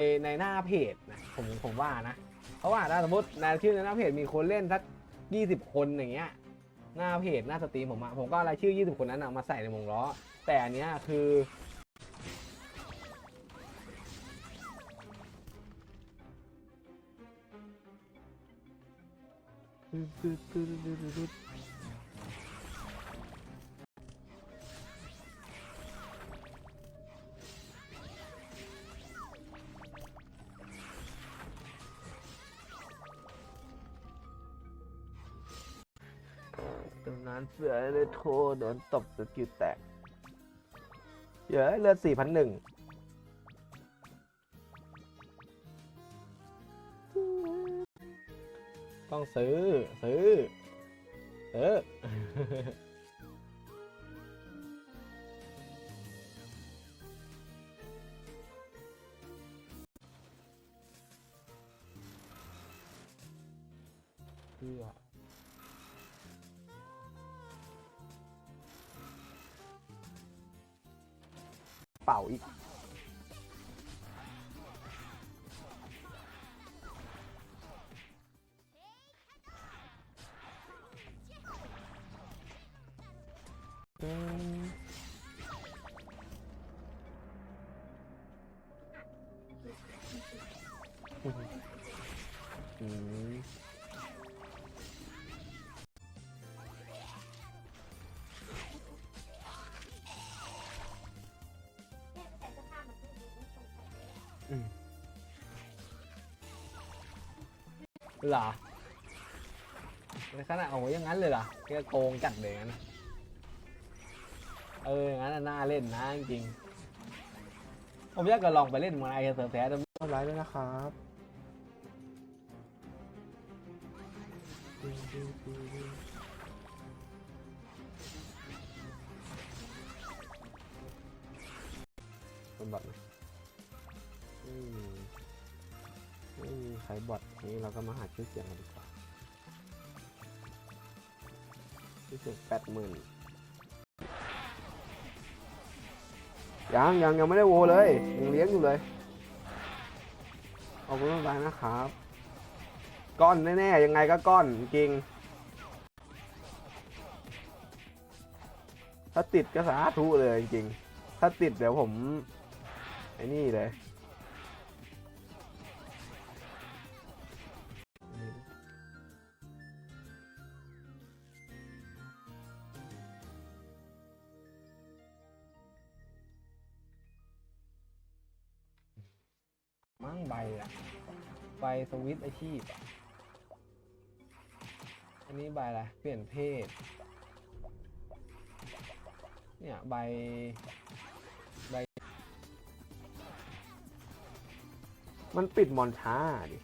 ในในหน้าเพจนะผมผมว่านะ เพราะว่าถ้าสมมติในชื่อในหน้าเพจมีคนเล่นสักยี่สิบคนอย่างเงี้ยหน้าเพจหน้าสตรีมผมอะผมก็รายชื่อ20คนนั้นอะมาใส่ในวงล้อ แต่อันเนี้ยคือต เสือเลยโทโดนตบสกิลแตกเยอะเลือดสี่พันหนึ่งต้องซื้อ ซื้อ เออเพื่อ เป่ เหรอในขนาดโอ้ยอย่างนั้นเลยเหรอแกโกงจัดเลยงั้นะเอออย่างนั้นน่าเล่นนะจริงผมอยากจะลองไปเล่นเมืองไอเซิร์ฟแท้แต่เรียบร้อยด้วยนะครับเป็นบอทไหม ไม่มีใครบอทนี้เราก็มาหาชื่อเสียงกันดีกว่าชื่อเสียงแปดหมื่นยังยังยังไม่ได้โวเลยยังเลี้ยงอยู่เลยขอบคุณมากนะครับ ก้อนแน่ๆยังไงก็ก้อนจริง ถ้าติดก็สาธุเลยจริง ถ้าติดเดี๋ยวผมไอ้นี่เลย ใบอะใบสวิตอาชีพอะอันนี้ใบอะไร เปลี่ยนเพศ เนี่ยใบใบมันปิดมอนช้าดิ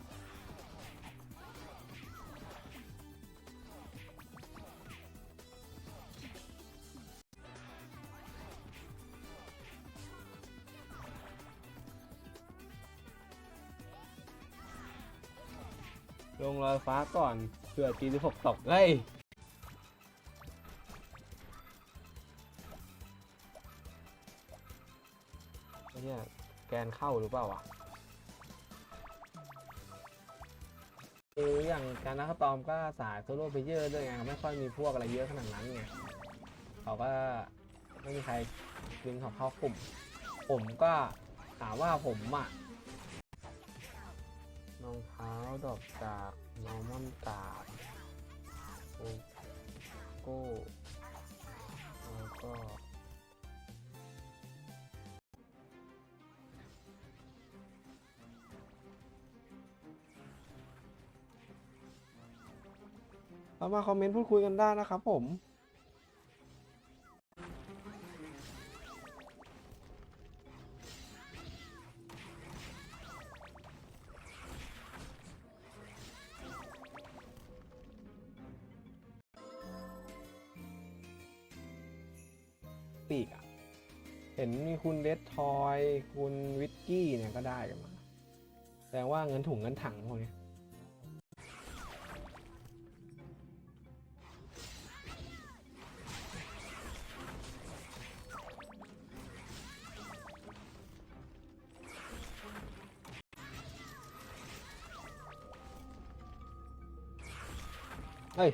ลอยฟ้าก่อนเผื่อจีสิบหกตกเฮ้ยไอ้เนี่ยแกนเข้าหรือเปล่าวะคืออย่างการนักตอมก็สายโซโล่เพเยอร์ด้วยไงไม่ค่อยมีพวกอะไรเยอะขนาดนั้นไงเขาก็ไม่มีใครดึงเขาเข้ากลุ่ม ผมก็ถามว่าผมอะรองเท้าดอกจาก นอร์มอนกาดโอโก้แล้วก็เรามาคอมเมนต์พูดคุยกันได้นะครับผม เห็นมีคุณเดททอย คุณวิตกี้เนี่ยก็ได้กันมา แต่ว่าเงินถุงเงินถังพวกนี้เฮ้ย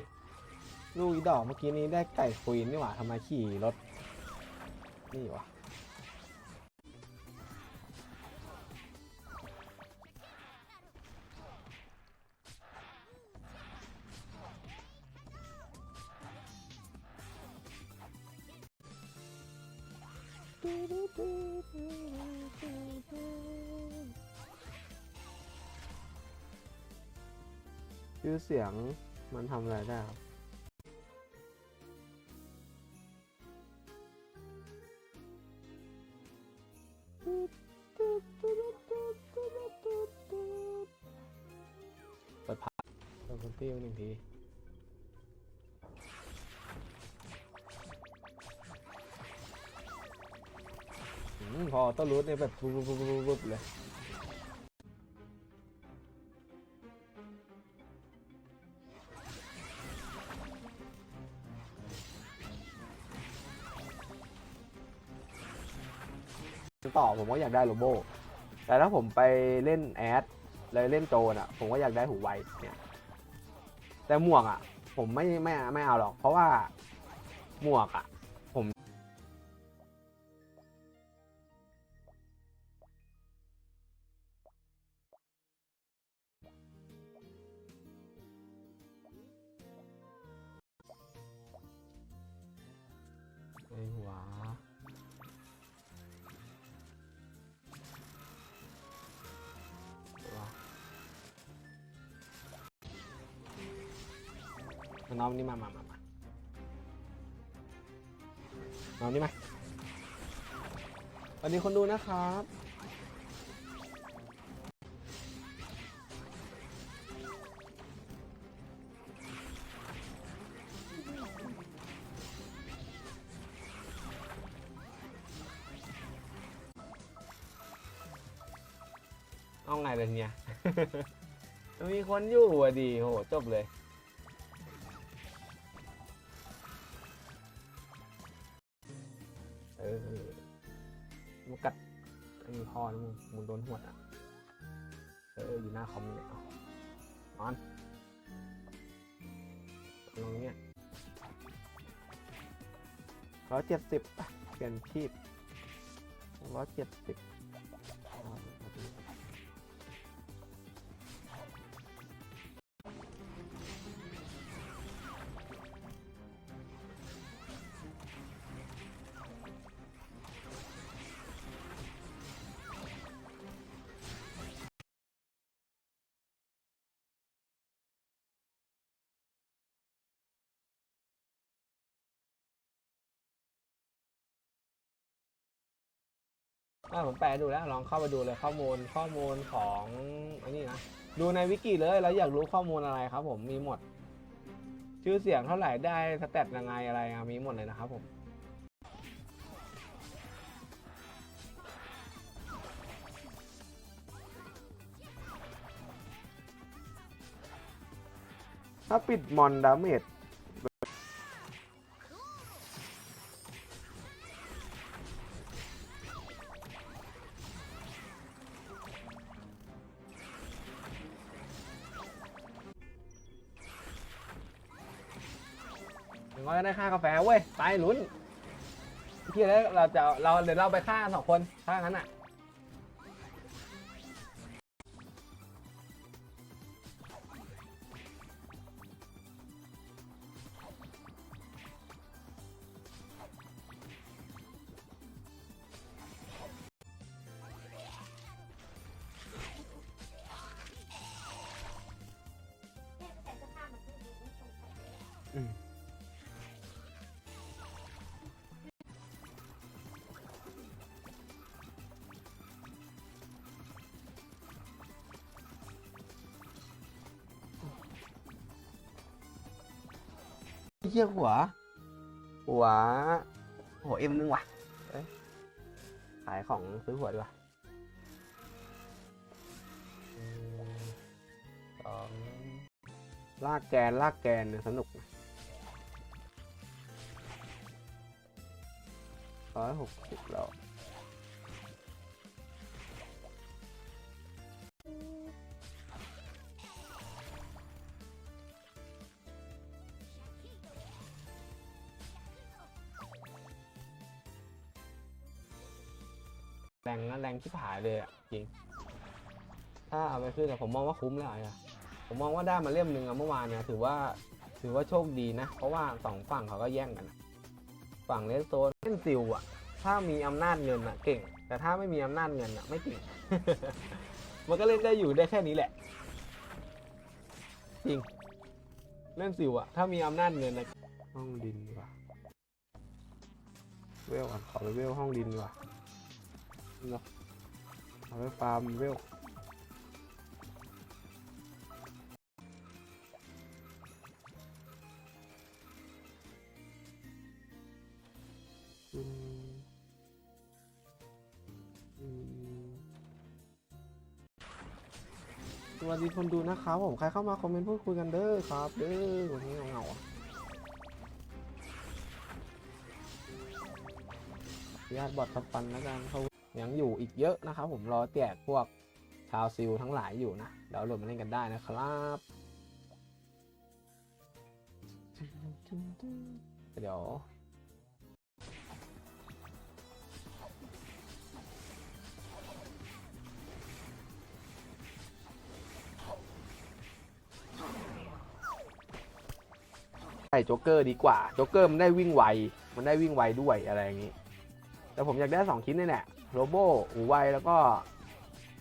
ลูกอีดอกเมื่อกี้นี้ได้ไก่ฟวีนนี่หว่าทำไมขี่รถ นี่วะ สียงมันทำอะไรได้ครับเปิดพักเปิดพื้นที่หนึ่งทีพอต้นรูทเนี่ยแบบปุ๊บปุ๊บปุ๊บเลย ผมก็อยากได้โลโบแต่ถ้าผมไปเล่นแอดเลยเล่นโจนอะ ผมก็อยากได้หูไวเนี่ยแต่หมวกอะ ผมไม่ไม่ไม่เอาหรอก เพราะว่าหมวกอะผมไอ้หัวว้า น้องนี่มามามามาน้องนี่มาสวัสดีคนดูนะครับ เอาไงเลยเนี่ย มีคนอยู่อะดีโห จบเลย มึงโดนหวดอะ เอออยู่หน้าคอมเนี่ยอนอนลงเนี้ยร้อยเจ็ดสิบเปลี่ยนชีพร้อยเจ็ดสิบ อ่าผมแปลดูแล้วลองเข้าไปดูเลยข้อมูลข้อมูลของอันนี้นะดูในวิกิเลยแล้วอยากรู้ข้อมูลอะไรครับ ผมมีหมด ชื่อเสียงเท่าไหร่ได้สเตตยังไงอะไรอะมีหมดเลยนะครับผมถ้าปิดมอนดาเมจากาแฟเว้ย ไปลุ้น พี่แล้วเราจะเราเดี๋ยวเราไปฆ่าสองคนถ้างั้นอะ เยี่ยหัว หัวหัวเอ็มนึงว่ะเอ้ยขายของซื้อหัวดีกว่าสองลากแกนลากแกนเนี่ยสนุกร้อยหกสิบแล้ว รงนะแรงที่ผายเลยอะจริง ถ้าเอาไปขึ้นอะผมมองว่าคุ้มแล้วอะผมมองว่าได้มาเล่มหนึ่งอะเมื่อวานเนี่ยถือว่าถือว่าโชคดีนะ เพราะว่าสองฝั่งเขาก็แย่งกัน ฝั่งเลสโซนเล่นซิลอะถ้ามีอำนาจเงินอะเก่ง แต่ถ้าไม่มีอำนาจเงินอะไม่เก่ง มันก็เล่นได้อยู่ได้แค่นี้แหละ จริง เล่นซิวอะถ้ามีอำนาจเงินนะห้องดินว่าเวลก่อนขอไปเวลห้องดินว่าเนาะ เอาไปฟาร์มเวลอืมอืมสวัสดีคนดูนะครับผมใครเข้ามาคอมเมนต์พูดคุยกันเด้อครับ เด้อวันนี้เหงาญาติบอดทับปันแล้วกันเขา ยังอยู่อีกเยอะนะครับ ผมรอแจกพวกชาวซิลทั้งหลายอยู่นะเดี๋ยวโหลดมาเล่นกันได้นะครับ เดี๋ยวใส่โจ๊กเกอร์ดีกว่า โจ๊กเกอร์มันได้วิ่งไว มันได้วิ่งไวด้วยอะไรอย่างนี้ แต่ผมอยากได้สองชิ้นนี่แหละ โรโบหูไวแล้วก็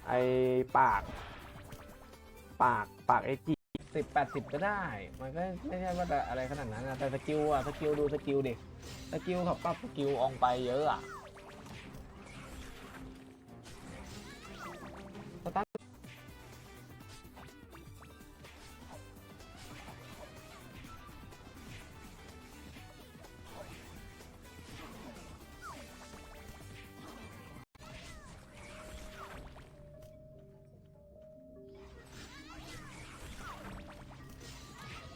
ไอปาก ปากปากเอจีสิบแปดสิบก็ได้ มันก็ไม่ใช่ว่าแต่อะไรขนาดนั้นนะแต่สกิลอะสกิลดูสกิลดิ สกิลเขาปรับสกิลอองไปเยอะอะ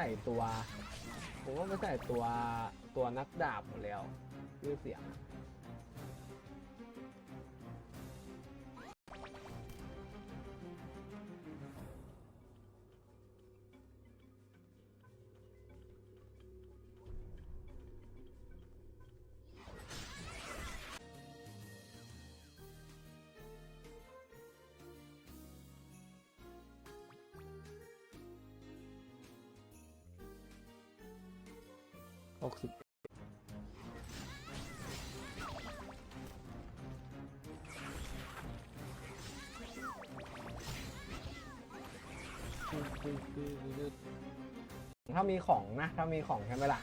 ส่ตัว ผมว่าไปใส่ตัวตัวนักดาบหมดแล้วชื่อเสียง ถ้ามีของนะ ถ้ามีของใช่ไหมล่ะ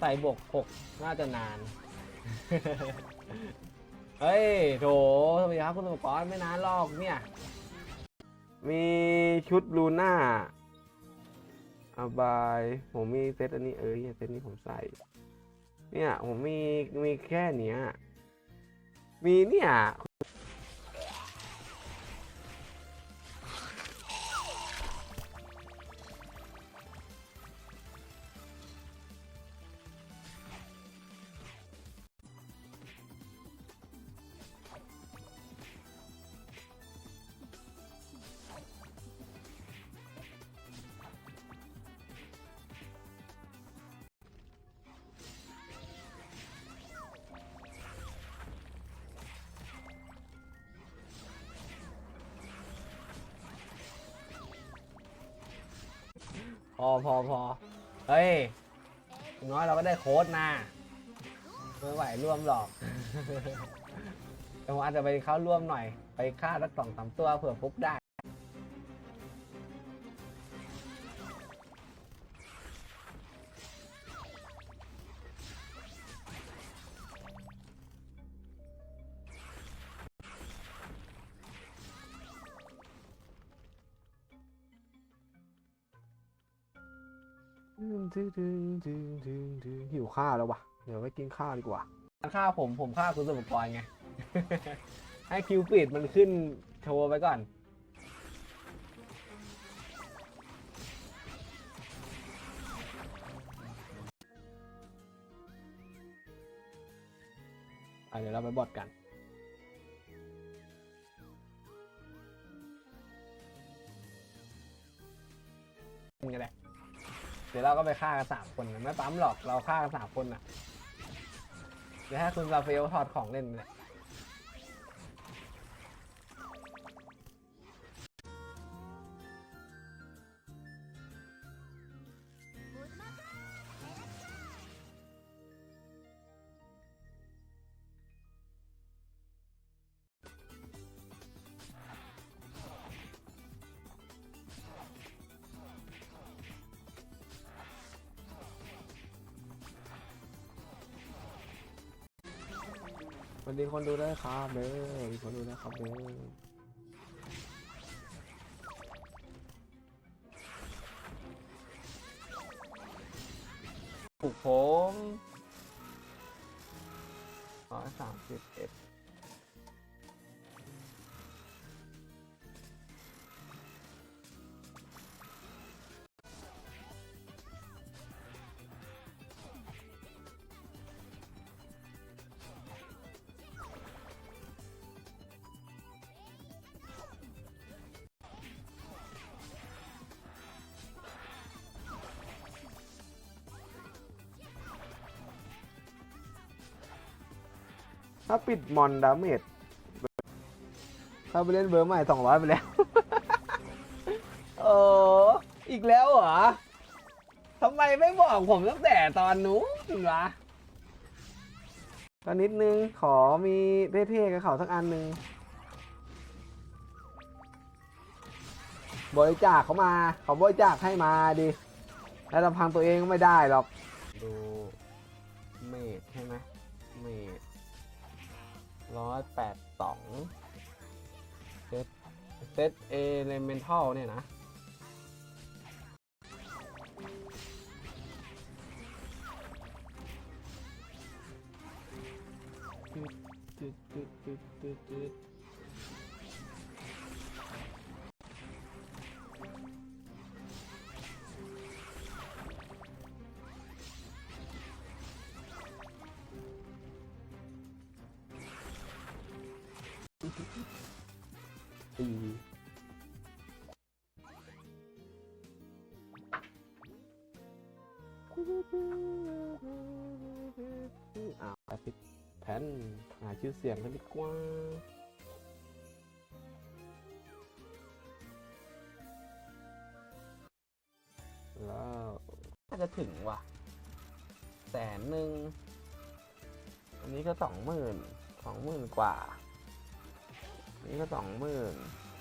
ใส่บวกหกน่าจะนาน เฮ้ย โถสวัสดีครับคุณสมกรไม่นานหรอกเนี่ย มีชุดลูน่าอบาย ผมมีเซตอันนี้เออเซตนี้ผมใส่ เนี่ย ผมมีมีแค่เนี้ย มีเนี่ย พอพอเฮ้ยอย่างน้อยเราก็ได้โค้ดนะไม่ไหวร่วมหรอกแต่ผมอาจจะไปเข้าร่วมหน่อย ไปฆ่าสักสองสามตัวเผื่อฟุกได้ หิวข้าวแล้ววะเดี๋ยวไปกินข้าวดีกว่าฆ่าผมผมฆ่าคุณสมกรไง ให้คิวปิดมันขึ้นโชว์ไปก่อน เดี๋ยวเราไปบอดกันกันแหละ ดี๋ยวเราก็ไปฆ่ากันสามคนไม่ปั๊มหรอกเราฆ่ากันสามคนอะเดี๋ยวให้คุณซาฟาเอลถอดของเล่นเลย วันดีคนดูได้ครับเด้อมีคนดูนะครับเด้อ ถ้าปิดมอนดาเมจถ้าไปเล่นเบอร์ใหม่สองร้อยไปแล้วเอออีกแล้วเหรอทำไมไม่บอกผมตั้งแต่ตอนนู้นวะก็นิดนึงขอมีเท่ๆกับเขาสักอันหนึ่งบริจาคเขามาเขาบริจาคให้มาดิ แล้วลำพังตัวเองก็ไม่ได้หรอก ดูเมดใช่ไหม อยแปดสองเซตเซตเอเลเมนทัลเนี่ยนะจุดจุดจุดจุดจุด ตีอ้าวแอปพแผ่นหาชื่อเสียงกันดีกว่าแล้วน่าจะถึงว่ะ แสนหนึ่ง อันนี้ก็สองหมื่นสองหมื่นกว่า นนี้ก็สองหมื่น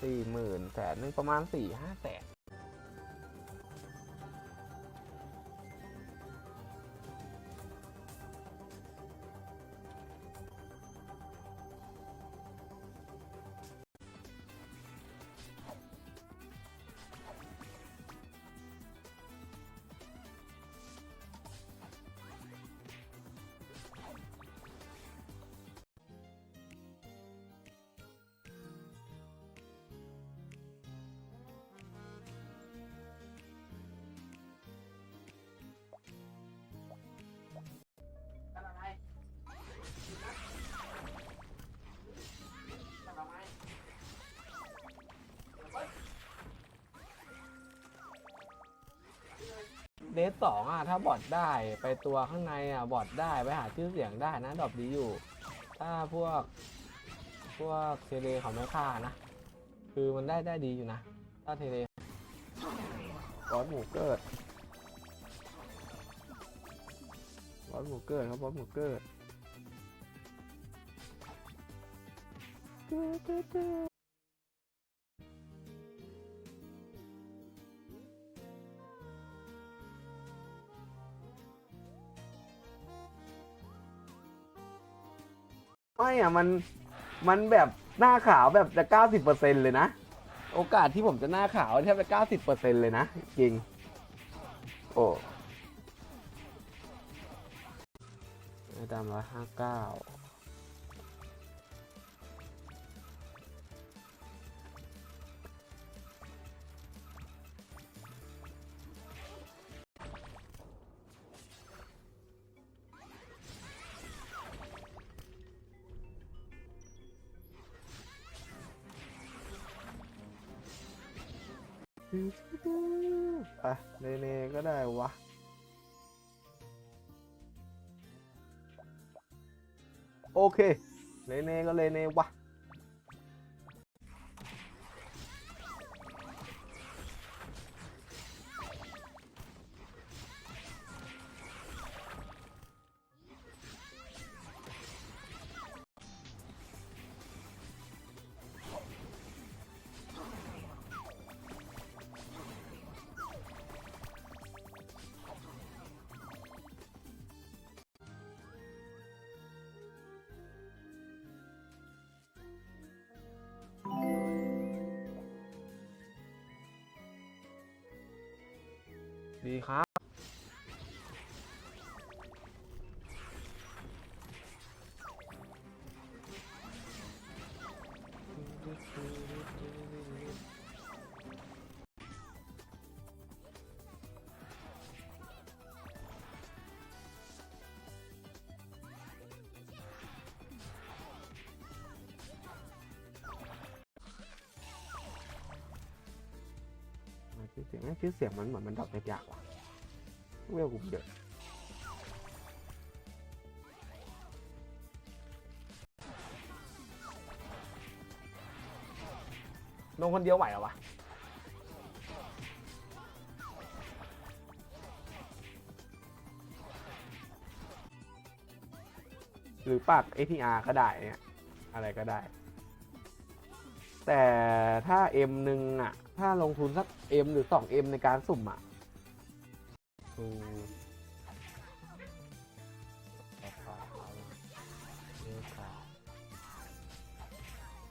สี่หมื่นแสนหนึ่งประมาณสี่ห้าแสน สองอะถ้าบอดได้ไปตัวข้างในอะบอดได้ไปหาชื่อเสียงได้นะดรอปดีอยู่ ถ้าพวก พวกเทเลเขาไม่ฆ่านะ คือมันได้ได้ดีอยู่นะ ถ้าเทเลบอสหมูเกิดบอสหมูเกิดครับบอสหมูเกิด ไอะมันมันแบบหน้าขาวแบบจะเก้าสิบเปอร์เซ็นเลยนะ โอกาสที่ผมจะหน้าขาวแทบจะเก้าสิบเปอร์เซ็นเลยนะ จริง โอ้ดามร้อยห้าเก้า อะเนเน่ก็ได้วะโอเค เลเน่ก็เลเน่วะ ดีครับ ชื่อเสียงชื่อเสียงมันเหมือนมันดอกยากๆว่ะเวลกูเยอะลงคนเดียวไหวเหรอวะหรือปัก ATR ก็ได้เนี่ยอะไรก็ได้ แต่ถ้า M หนึ่งอะ ถ้าลงทุนสัก M หรือ 2M ในการสุ่มอะ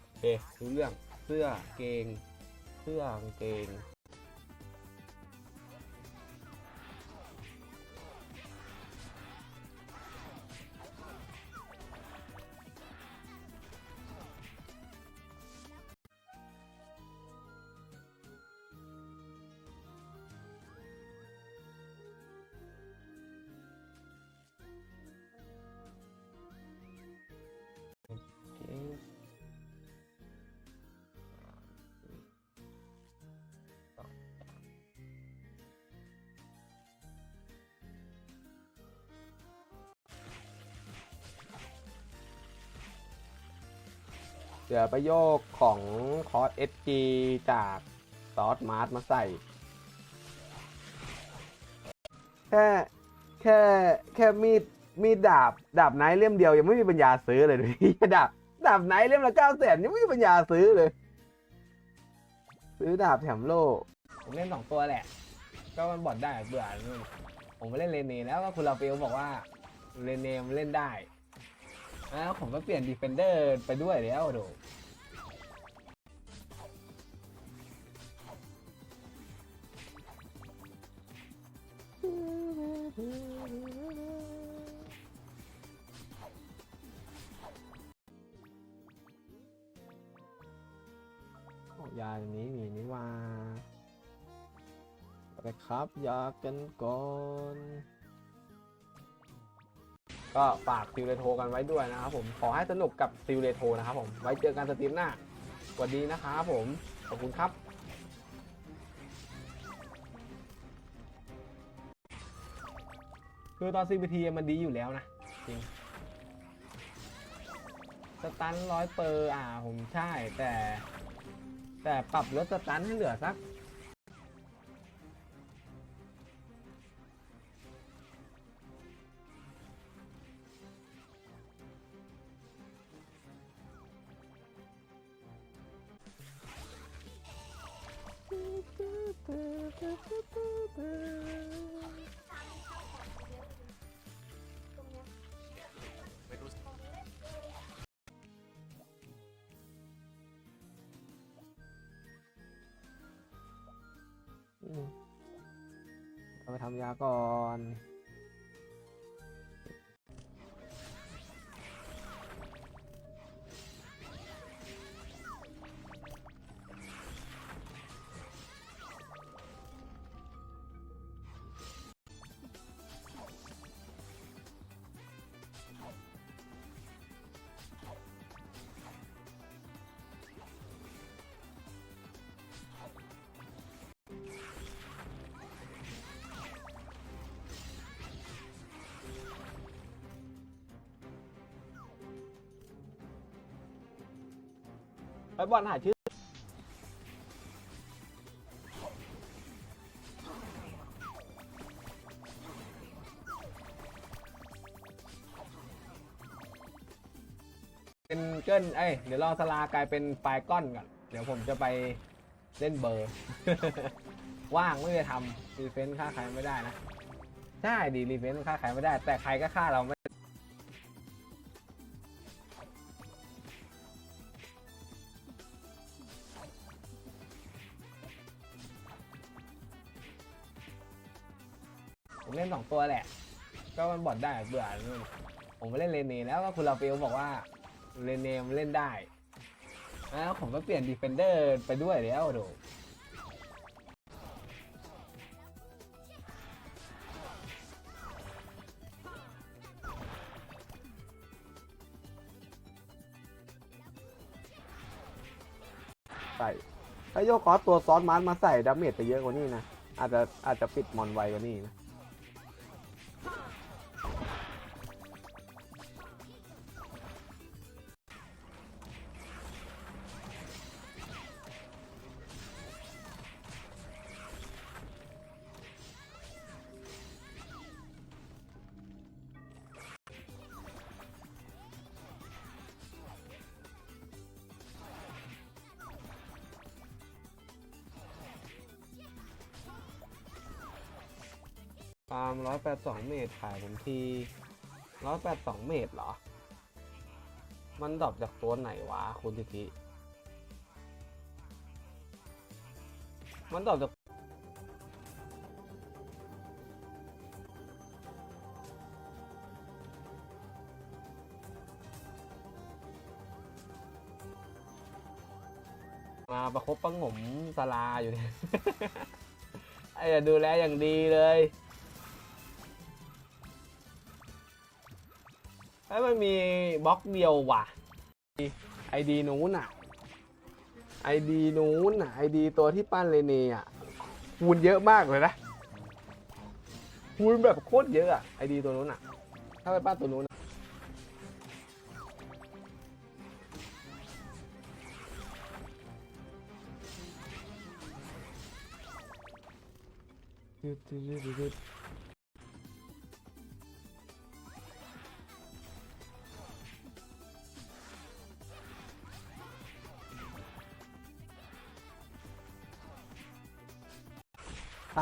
โอเครู้เรื่องเสื้อเกง เสื้อกางเกง เดี๋ยวไปโยกของคอร์ส SG จากซอสมาร์ทมาใส่ แค่แค่แค่มีดมีดดาบดาบไนท์เล่มเดียวยังไม่มีปัญญาซื้อเลยดูดิดาบดาบไนท์เล่มละเก้าแสนยังไม่มีปัญญาซื้อเลย ซื้อดาบแถมโล่ผมเล่นสองตัวแหละ ก็มันบอดได้เบื่อผมไปเล่นเลนเนแล้วก็คุณลาเฟลบอกว่าเลนเนมันเล่นได้ แล้วผมก็เปลี่ยนดีเฟนเดอร์ไปด้วยแล้วโดโอ้ยาอย่างนี้มีนี่ว่าไปครับ ยากันก่อน ก็ฝากซิลเลโทกันไว้ด้วยนะครับผมขอให้สนุกกับซิลเลโทนะครับผมไว้เจอกันสตรีมหน้าสวัสดีนะครับผมขอบคุณครับคือตอน CPT มันดีอยู่แล้วนะ จริงสตันร้อยเปอร์อ่าผมใช่แต่ แต่ปรับลดสตันให้เหลือสัก ไปทำยาก่อน บอลหาชื่อเป็นเกิลเอ้ยเดี๋ยวรอสลากลายเป็นปลายก้อนก่อน เดี๋ยวผมจะไปเล่นเบอร์ ว่างไม่ได้ทำรีเฟนซ์ฆ่าใครไม่ได้นะ ใช่ดีรีเฟนซ์ฆ่าใครไม่ได้ แต่ใครก็ฆ่าเราไม่ ตัวแหละ ก็มันบอดได้เบื่อผมไปเล่นเลนเน่แล้วก็คุณลาเฟลบอกว่าเลนเนมันเล่นได้แล้วผมก็เปลี่ยนดีเฟนเดอร์ไปด้วยแล้วโดใส่ถ้าโยกคอสตัวซ้อนมันมาใส่ดาเมจไปเยอะกว่านี้นะ อาจจะอาจจะปิดมอนไวกว่านี้นะ ฟาร์มร้อยแปดสองเมตรขายผมทีร้อยแปดสองเมตรเหรอ มันดรอปจากตัวไหนวะคุณทิติมันดรอปจากมาประคบประหงมสลาอยู่เนี่ยไอ้ดูแลอย่างดีเลย ไอ้ยมันมีบล็อกเดียวว่ะไอดีนู้นอะไอดีนู้นอะไอดีตัวที่ปั้นเลเนีอะคูณเยอะมากเลยนะคูณแบบโคตรเยอะอะไอดีตัวนู้นอะถ้าไปปั้นตัวนู้นอะส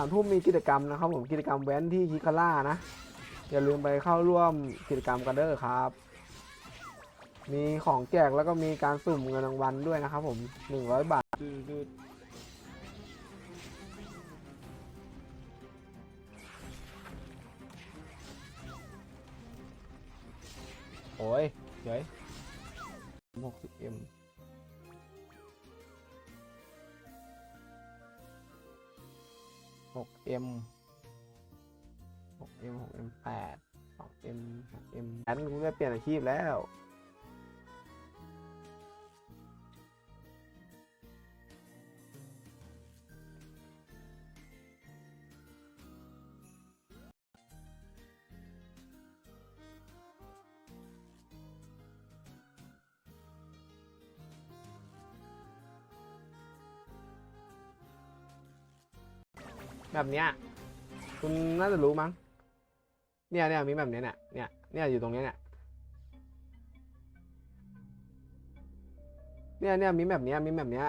ามทุ่มมีกิจกรรมนะครับผมกิจกรรมแว้นที่ฮิคาร่านะ อย่าลืมไปเข้าร่วมกิจกรรมกันเด้อครับ มีของแจกแล้วก็มีการสุ่มเงินรางวัลด้วยนะครับผมหนึ่งร้อยบาทโอ้ยเฮ้ยหกสิบเอ็ม หกเอ็มหกเอ็มหกเอ็มแปดสองเอ็มหกเอ็มแอนกูได้เปลี่ยนอาชีพแล้ว แบบเนี้ยคุณน่าจะรู้มั้ง เนี่ยเนี่ยมีแบบเนี้ยเนี่ยเนี่ยเนี่ยอยู่ตรงเนี้ยเนี่ยเนี่ยเนี่ยมีแบบเนี้ยมีแบบเนี้ย